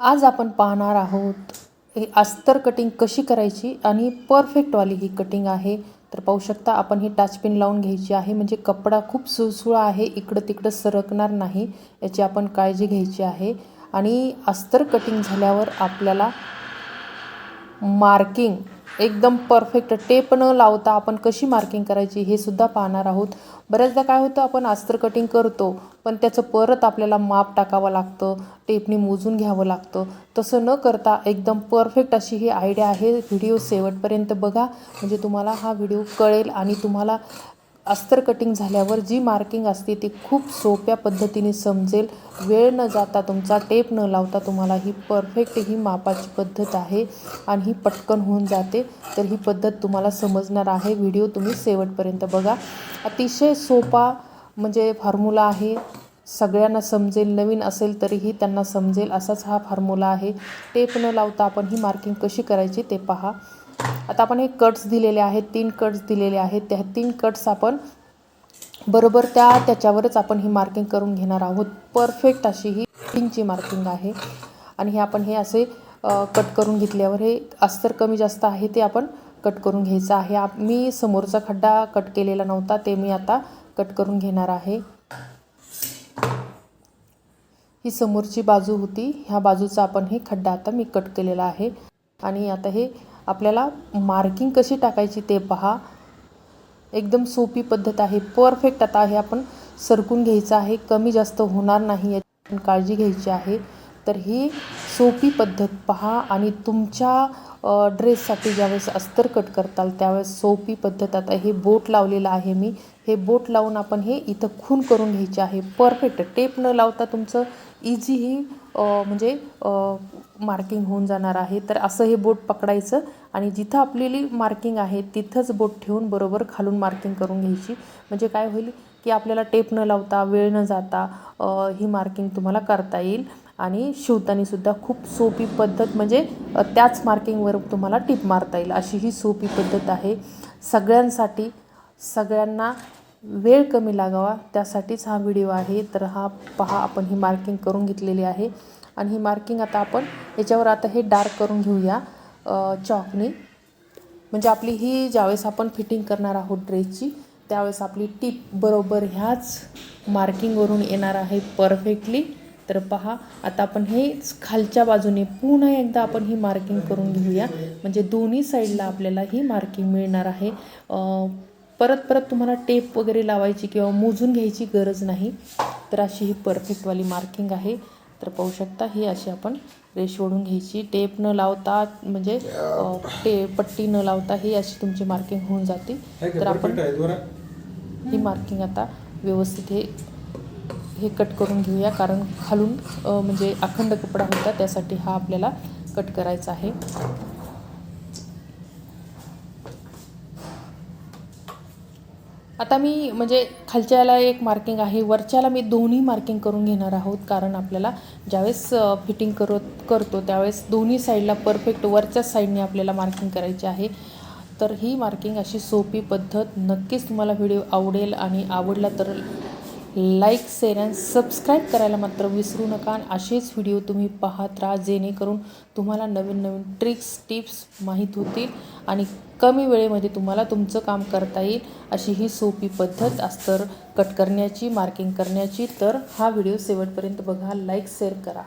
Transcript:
आज आपण पाहणार आहोत ही अस्तर कटिंग कशी करायची आणि परफेक्टवाली ही कटिंग आहे. तर पाहू शकता आपण ही टाचपिन लावून घ्यायची आहे. म्हणजे कपडा खूप सुळसुळा आहे इकडं तिकडं सरकणार नाही याची आपण काळजी घ्यायची आहे. आणि अस्तर कटिंग झाल्यावर आपल्याला मार्किंग एकदम परफेक्ट टेप न लावता आपण कशी मार्किंग करायची हे सुद्धा पाहणार आहोत. बऱ्याचदा काय होतं आपण अस्तर कटिंग करतो पण त्याचं परत आपल्याला माप टाकावं लागतं टेपनी मोजून घ्यावं लागतं. तसं न करता एकदम परफेक्ट अशी ही आयडिया आहे. व्हिडिओ शेवटपर्यंत बघा. म्हणजे तुम्हाला हा व्हिडिओ कळेल आणि तुम्हाला अस्तर कटिंग झाल्यावर जी मार्किंग असते ती खूप सोप्या पद्धतीने समजेल. वेळ न जाता तुमचा टेप न लावता तुम्हाला ही परफेक्ट ही मापाची पद्धत आहे आणि ही पटकन होऊन जाते. तर ही पद्धत तुम्हाला समजणार आहे. व्हिडिओ तुम्ही शेवटपर्यंत बघा. अतिशय सोपा म्हणजे फॉर्म्युला आहे. सगळ्यांना समजेल नवीन असेल तरीही त्यांना समजेल असाच हा फॉर्म्युला आहे. टेप न लावता आपण ही मार्किंग कशी करायची ते पहा. आता आपण हे कट्स दिलेले आहेत तीन कट्स दिलेले आहेत. त्या तीन कट्स आपण बरोबर त्या त्याच्यावरच आपण ही मार्किंग करून घेणार आहोत. परफेक्ट अशी ही फिटिंगची मार्किंग आहे. आणि हे आपण हे असे कट करून घेतल्यावर हे अस्तर कमी जास्त आहे ते आपण कट करून घ्यायचं आहे. आप मी समोरचा खड्डा कट केलेला नव्हता ते मी आता कट करून घेणार आहे. ही समोरची बाजू होती. ह्या बाजूचा आपण हे खड्डा आता मी कट केलेला आहे. आणि आता हे आपल्याला मार्किंग कशी टाकायची ते पहा. एकदम सोपी पद्धत आहे. परफेक्ट आता हे आपण सरकून घ्यायचं आहे. कमी जास्त होणार नाही याची काळजी घ्यायची आहे. तर ही सोपी पद्धत पहा आणि तुमच्या ड्रेससाठी ज्यावेळेस अस्तर कट करताल त्यावेळेस सोपी पद्धत आता हे बोट लावलेलं आहे मी. हे बोट लावून आपण हे इथं खून करून घ्यायचे आहे. परफेक्ट टेप न लावता तुमचं इझी ही म्हणजे मार्किंग होऊन जाणार आहे. तर असं हे बोट पकडायचं आणि जिथं आपलेली मार्किंग आहे तिथंच बोट ठेवून बरोबर खालून मार्किंग करून घ्यायची. म्हणजे काय होईल की आपल्याला टेप न लावता वेळ न जाता ही मार्किंग तुम्हाला करता येईल आणि शिवतानीसुद्धा खूप सोपी पद्धत म्हणजे त्याच मार्किंगवर तुम्हाला टिप मारता येईल. अशी ही सोपी पद्धत आहे. सगळ्यांसाठी सगळ्यांना वेळ कमी लागावा. त्यासाठीच हा व्हिडिओ आहे. तर हा पहा आपण ही मार्किंग करून घेतलेली आहे. आणि ही मार्किंग आता आपण याच्यावर आता हे डार्क करून घेऊया चॉकने म्हणजे आपली ही ज्यावेळेस आपण फिटिंग करणार आहोत ड्रेसची त्यावेळेस आपली टीप बरोबर ह्याच मार्किंगवरून येणार आहे परफेक्टली तर पहा आता आपण हे खालच्या बाजूने पुन्हा एकदा आपण ही मार्किंग करून घेऊया. म्हणजे दोन्ही साईडला आपल्याला ही मार्किंग मिळणार आहे. परत परत तुम्हाला टेप वगैरे लावायची किंवा मोजून घ्यायची गरज नाही. तर अशी ही परफेक्टवाली मार्किंग आहे. तर पाहू शकता ही अशी आपण रेश ओढून घ्यायची. टेप न लावता म्हणजे टे पट्टी न लावता ही अशी तुमची मार्किंग होऊन जाते. तर आपण ही मार्किंग आता व्यवस्थित हे हे कट करून घेऊया. कारण खालून म्हणजे अखंड कपडा होता त्यासाठी हा आपल्याला कट करायचा आहे. आता मी म्हणजे खालच्याला एक मार्किंग आहे वरच्याला मी दोन्ही मार्किंग करून घेणार आहोत कारण आपल्याला ज्यावेळेस फिटिंग करत करतो त्यावेळेस दोन्ही साईडला परफेक्ट वरच्याच साईडने आपल्याला मार्किंग करायची आहे. तर ही मार्किंग अशी सोपी पद्धत नक्कीच तुम्हाला व्हिडिओ आवडेल आणि आवडला तर लाईक शेअर अँड सबस्क्राईब करायला मात्र विसरू नका. आणि असेच व्हिडिओ तुम्ही पाहत राहा जेणेकरून तुम्हाला नवीन नवीन ट्रिक्स टिप्स माहीत होतील आणि कमी वेळेमध्ये तुम्हाला तुमचं काम करता येईल अशी ही सोपी पद्धत अस्तर कट करण्याची मार्किंग करण्याची. तर हा व्हिडिओ शेवटपर्यंत बघा लाईक शेअर करा.